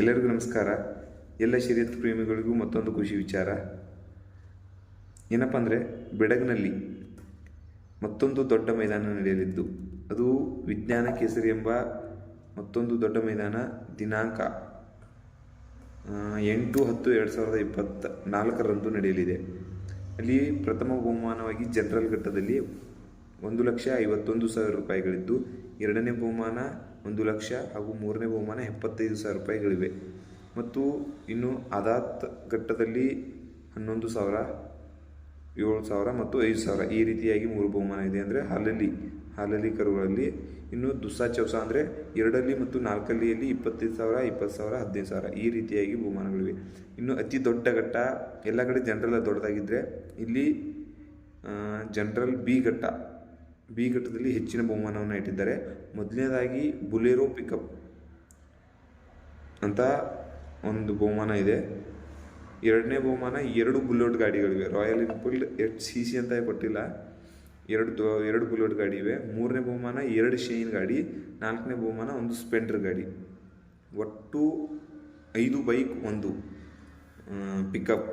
ಎಲ್ಲರಿಗೂ ನಮಸ್ಕಾರ. ಎಲ್ಲ ಶರೀರದ ಪ್ರೇಮಿಗಳಿಗೂ ಮತ್ತೊಂದು ಖುಷಿ ವಿಚಾರ. ಏನಪ್ಪ ಅಂದರೆ, ಬೆಡಗ್ನಲ್ಲಿ ಮತ್ತೊಂದು ದೊಡ್ಡ ಮೈದಾನ ನಡೆಯಲಿದ್ದು, ಅದು ವಿಜ್ಞಾನ ಕೇಸರಿ ಎಂಬ ಮತ್ತೊಂದು ದೊಡ್ಡ ಮೈದಾನ ದಿನಾಂಕ ಎಂಟು ಹತ್ತು ಎರಡು ಸಾವಿರದ ಇಪ್ಪತ್ತ ನಾಲ್ಕರಂದು ನಡೆಯಲಿದೆ. ಅಲ್ಲಿ ಪ್ರಥಮ ಬಹುಮಾನವಾಗಿ ಜನರಲ್ ಘಟ್ಟದಲ್ಲಿ ಒಂದು ಲಕ್ಷ ಐವತ್ತೊಂದು ಸಾವಿರ ರೂಪಾಯಿಗಳಿದ್ದು, ಎರಡನೇ ಬಹುಮಾನ ಒಂದು ಲಕ್ಷ ಹಾಗೂ ಮೂರನೇ ಬಹುಮಾನ ಎಪ್ಪತ್ತೈದು ಸಾವಿರ ರೂಪಾಯಿಗಳಿವೆ. ಮತ್ತು ಇನ್ನು ಅದಾತ್ ಘಟ್ಟದಲ್ಲಿ ಹನ್ನೊಂದು ಸಾವಿರ, ಏಳು ಸಾವಿರ ಮತ್ತು ಐದು ಸಾವಿರ ಈ ರೀತಿಯಾಗಿ ಮೂರು ಬಹುಮಾನ ಇದೆ ಅಂದರೆ ಹಾಲಲ್ಲಿ ಹಾಲಲ್ಲಿ ಕರುಗಳಲ್ಲಿ. ಇನ್ನು ದುಸ್ಸಾ ಚೌಸ ಅಂದರೆ ಎರಡಲ್ಲಿ ಮತ್ತು ನಾಲ್ಕಲ್ಲಿಯಲ್ಲಿ ಇಪ್ಪತ್ತೈದು ಸಾವಿರ, ಇಪ್ಪತ್ತು ಸಾವಿರ, ಹದಿನೈದು ಸಾವಿರ ಈ ರೀತಿಯಾಗಿ ಬಹುಮಾನಗಳಿವೆ. ಇನ್ನು ಅತಿ ದೊಡ್ಡ ಘಟ್ಟ ಎಲ್ಲ ಕಡೆ ಜನರಲ್ ದೊಡ್ಡದಾಗಿದ್ದರೆ ಇಲ್ಲಿ ಜನರಲ್ ಬಿ ಘಟ್ಟ. ಬಿ ಘಟ್ಟದಲ್ಲಿ ಹೆಚ್ಚಿನ ಬಹುಮಾನವನ್ನು ಇಟ್ಟಿದ್ದಾರೆ. ಮೊದಲನೇದಾಗಿ ಬುಲೆರೋ ಪಿಕಪ್ ಅಂತ ಒಂದು ಬಹುಮಾನ ಇದೆ. ಎರಡನೇ ಬಹುಮಾನ ಎರಡು ಬುಲೆಟ್ ಗಾಡಿಗಳಿವೆ. ರಾಯಲ್ ಎನ್ಫೀಲ್ಡ್ ಎಷ್ಟು ಸಿ ಸಿ ಅಂತ ಕೊಟ್ಟಿಲ್ಲ. ಎರಡು ಎರಡು ಬುಲೆಟ್ ಗಾಡಿ ಇವೆ. ಮೂರನೇ ಬಹುಮಾನ ಎರಡು ಶೈನ್ ಗಾಡಿ. ನಾಲ್ಕನೇ ಬಹುಮಾನ ಒಂದು ಸ್ಪೆಂಡರ್ ಗಾಡಿ. ಒಟ್ಟು ಐದು ಬೈಕ್, ಒಂದು ಪಿಕಪ್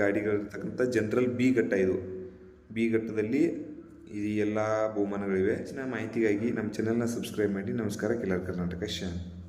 ಗಾಡಿಗಳಿರ್ತಕ್ಕಂಥ ಜನರಲ್ ಬಿ ಘಟ್ಟ ಇದು. ಬಿ ಘಟ್ಟದಲ್ಲಿ ಈ ಎಲ್ಲ ಬಹುಮಾನಗಳಿವೆ. ಹೆಚ್ಚಿನ ಮಾಹಿತಿಗಾಗಿ ನಮ್ಮ ಚಾನಲ್ನ ಸಬ್ಸ್ಕ್ರೈಬ್ ಮಾಡಿ. ನಮಸ್ಕಾರ. ಕಿಲರ್ ಕರ್ನಾಟಕ ಶಾನ್.